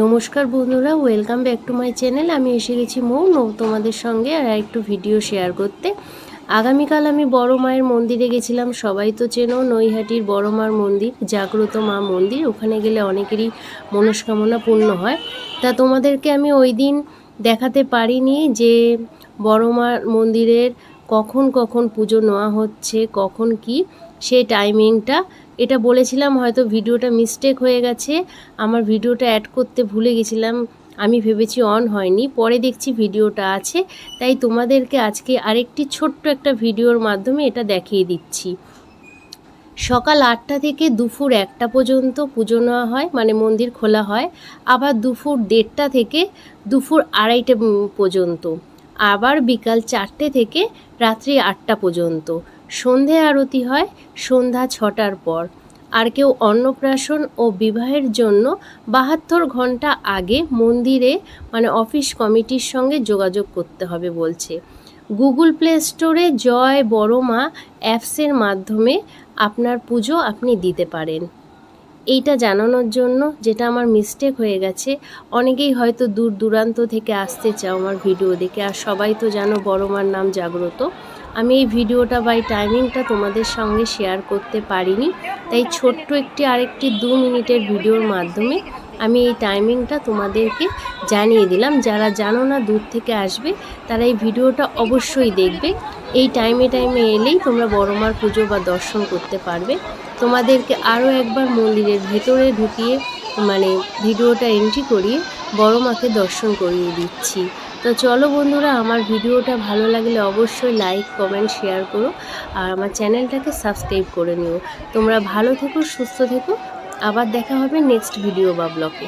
নমস্কার বন্ধুরা welcome back to my channel আমি এসে গেছি মৌ নৌ তোমাদের সঙ্গে আর একটু ভিডিও শেয়ার করতে। আগামীকাল আমি বড় মায়ের মন্দিরে গেছিলাম, সবাই তো চেনো নৈহাটির বড় মার মন্দির, জাগ্রত মা মন্দির, ওখানে গেলে অনেকেরই মনস্কামনা পূর্ণ হয়। তা তোমাদেরকে আমি ওই দিন দেখাতে পারিনি যে বড় মার মন্দিরের কখন কখন পুজো নেওয়া হচ্ছে, কখন কি সেই টাইমিংটা এটা বলেছিলাম, হয়তো ভিডিওটা মিস্টেক হয়ে গেছে। আমার ভিডিওটা অ্যাড করতে ভুলে গেছিলাম। আমি ভেবেছি অন হয়নি, পরে দেখছি ভিডিওটা আছে। তাই তোমাদেরকে আজকে আরেকটি ছোট্ট একটা ভিডিওর মাধ্যমে এটা দেখিয়ে দিচ্ছি। সকাল আটটা থেকে দুপুর একটা পর্যন্ত পুজো নেওয়া হয় মানে মন্দির খোলা হয়। আবার দুপুর দেড়টা থেকে দুপুর আড়াইটে পর্যন্ত। আবার বিকাল চারটে থেকে রাত্রি আটটা পর্যন্ত। সন্ধে আরতি হয় সন্ধ্যা ছটার পর। আর কেউ অন্নপ্রাশন ও বিবাহের জন্য বাহাত্তর ঘণ্টা আগে মন্দিরে মানে অফিস কমিটির সঙ্গে যোগাযোগ করতে হবে বলছে। গুগল প্লে স্টোরে জয় বড় মা অ্যাপসের মাধ্যমে আপনার পুজো আপনি দিতে পারেন। এইটা জানানোর জন্য যেটা আমার মিস্টেক হয়ে গেছে। অনেকেই হয়তো দূর দূরান্ত থেকে আসতে চাও আমার ভিডিও দেখে, আর সবাই তো জানো বড় মার নাম জাগ্রত। আমি এই ভিডিওটা বাই টাইমিংটা তোমাদের সঙ্গে শেয়ার করতে পারিনি, তাই ছোট্ট একটি আরেকটি দু মিনিটের ভিডিওর মাধ্যমে আমি এই টাইমিংটা তোমাদেরকে জানিয়ে দিলাম। যারা জানো না, দূর থেকে আসবে, তারা এই ভিডিওটা অবশ্যই দেখবে। এই টাইমে টাইমে এলেই তোমরা বড়মার পুজো বা দর্শন করতে পারবে। তোমাদেরকে আরও একবার মন্দিরের ভেতরে ঢুকিয়ে মানে ভিডিওটা এন্ট্রি করিয়ে বড় মাকে দর্শন করিয়ে দিচ্ছি। তো চলো বন্ধুরা, আমার ভিডিওটা ভালো লাগলে অবশ্যই লাইক কমেন্ট শেয়ার করো আর আমার চ্যানেলটাকে সাবস্ক্রাইব করে নিও। তোমরা ভালো থেকো, সুস্থ থেকো। আবার দেখা হবে নেক্সট ভিডিও বা ব্লগে